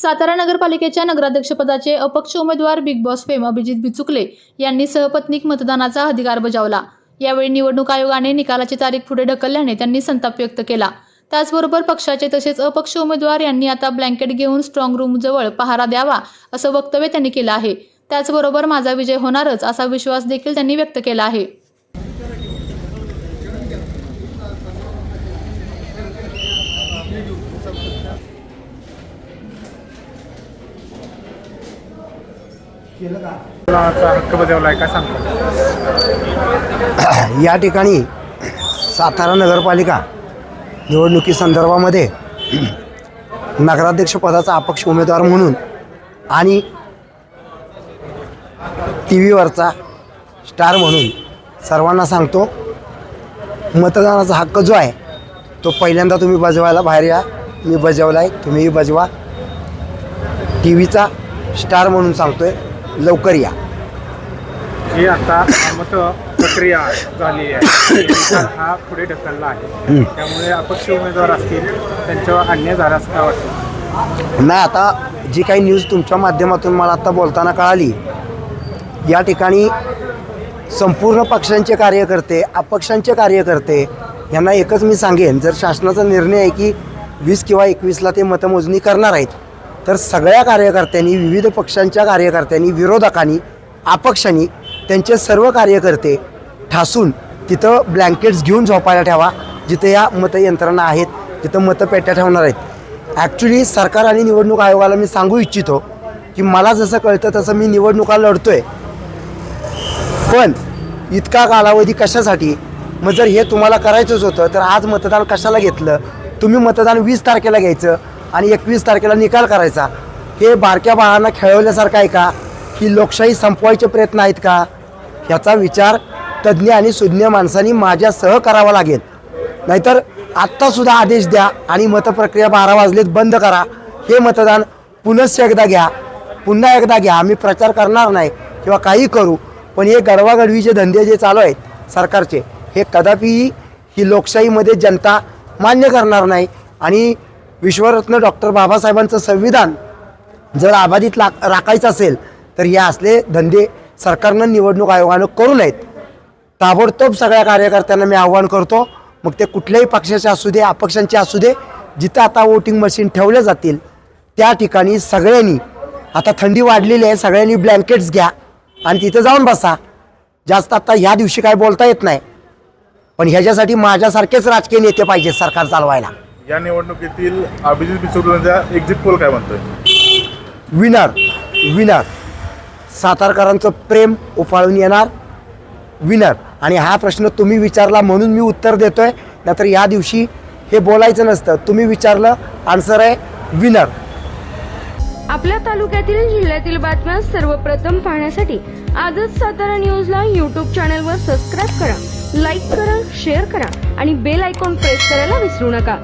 सातारा नगरपालिकेच्या नगराध्यक्षपदाचे अपक्ष उमेदवार big boss fame Abhijit Bichukale यांनी सहपत्नीक मतदानाचा अधिकार बजावला. यावेळी निवडणूक आयोगाने निकालाची तारीख पुढे ढकलल्याने त्यांनी संताप व्यक्त केला. त्याचबरोबर पक्षाचे तसेच अपक्ष उमेदवार यांनी आता ब्लँकेट घेऊन स्ट्रॉंग रूम जवळ पहारा द्यावा असं वक्तव्य त्यांनी केलं आहे. त्याचबरोबर माझा विजय होणारच असा विश्वास देखील त्यांनी व्यक्त केला आहे. हक्क बजावलाय काय सांगतो. या ठिकाणी सातारा नगरपालिका निवडणुकीसंदर्भामध्ये नगराध्यक्षपदाचा अपक्ष उमेदवार म्हणून आणि टी व्हीवरचा स्टार म्हणून सर्वांना सांगतो मतदानाचा हक्क जो आहे तो पहिल्यांदा तुम्ही बजवायला बाहेर या. मी बजावला आहे तुम्हीही बजवा. टी व्हीचा स्टार म्हणून सांगतोय. लवकर या. जी आता मत प्रक्रिया झाली आहे. निकाल हा पुढे ढकलला आहे. त्यामुळे अपक्ष उमेदवार असतील त्यांच्यावर अन्याय झाला असं काय वाटतं. नाही आता जी काही न्यूज तुमच्या माध्यमातून मला आत्ता बोलताना कळाली या ठिकाणी संपूर्ण पक्षांचे कार्यकर्ते अपक्षांचे कार्यकर्ते यांना एकच मी सांगेन जर शासनाचा निर्णय आहे की वीस किंवा एकवीसला ते मतमोजणी करणार आहेत तर सगळ्या कार्यकर्त्यांनी विविध पक्षांच्या कार्यकर्त्यांनी विरोधकांनी अपक्षांनी त्यांचे सर्व कार्यकर्ते ठासून तिथं ब्लँकेट्स घेऊन झोपायला ठेवा जिथे या मतयंत्रणा आहेत तिथं मतपेट्या ठेवणार आहेत. ॲक्च्युली सरकार आणि निवडणूक आयोगाला मी सांगू इच्छितो की मला जसं कळतं तसं मी निवडणुका आहे पण इतका कालावधी कशासाठी? मग जर हे तुम्हाला करायचंच होतं तर आज मतदान कशाला घेतलं? तुम्ही मतदान वीस तारखेला घ्यायचं आणि एकवीस तारखेला निकाल करायचा. हे बारक्या बाळांना खेळवल्यासारखं आहे का? की लोकशाही संपवायचे प्रयत्न आहेत का? ह्याचा विचार तज्ज्ञ आणि सुज्ञ माणसांनी माझ्यासह करावा लागेल. नाहीतर आत्तासुद्धा आदेश द्या आणि मतप्रक्रिया बारा वाजलेत बंद करा. हे मतदान पुनश्च एकदा घ्या. पुन्हा एकदा घ्या. आम्ही प्रचार करणार नाही किंवा काही करू पण हे गडवागडवीचे धंदे जे चालू आहेत सरकारचे हे कदापिही ही लोकशाहीमध्ये जनता मान्य करणार नाही आणि विश्वरत्न डॉक्टर बाबासाहेबांचं संविधान जर आबाधित ला राखायचं असेल तर हे असले धंदे सरकारनं निवडणूक आयोगानं करू नयेत. ताबडतोब सगळ्या कार्यकर्त्यांना मी आव्हान करतो मग ते कुठल्याही पक्षाचे असू दे अपक्षांचे असू दे जिथं आता वोटिंग मशीन ठेवले जातील त्या ठिकाणी सगळ्यांनी आता थंडी वाढलेली आहे सगळ्यांनी ब्लँकेट्स घ्या आणि तिथं जाऊन बसा. जास्त आता ह्या दिवशी काय बोलता येत नाही. पण ह्याच्यासाठी माझ्यासारखेच राजकीय नेते पाहिजेत सरकार चालवायला. या निवडणुकीतील अभिजित बिचुकलेंचा एक्झिट पोल काय म्हणतोय? विनर विनर सातारकरांचं प्रेम उफाळून येणार. विनर आणि हा प्रश्न तुम्ही विचारला म्हणून मी उत्तर देतोय. नाहीतर या दिवशी हे बोलायचं नसतं. तुम्ही विचारलं आन्सर आहे विनर आपल्या तालुक्यातील जिल्ह्यातील बातम्या सर्वप्रथम पाहण्यासाठी आजच सातारा न्यूजला यूट्यूब चॅनलवर सबस्क्राईब करा लाईक करा शेअर करा आणि बेल आयकॉन प्रेस करायला विसरू नका.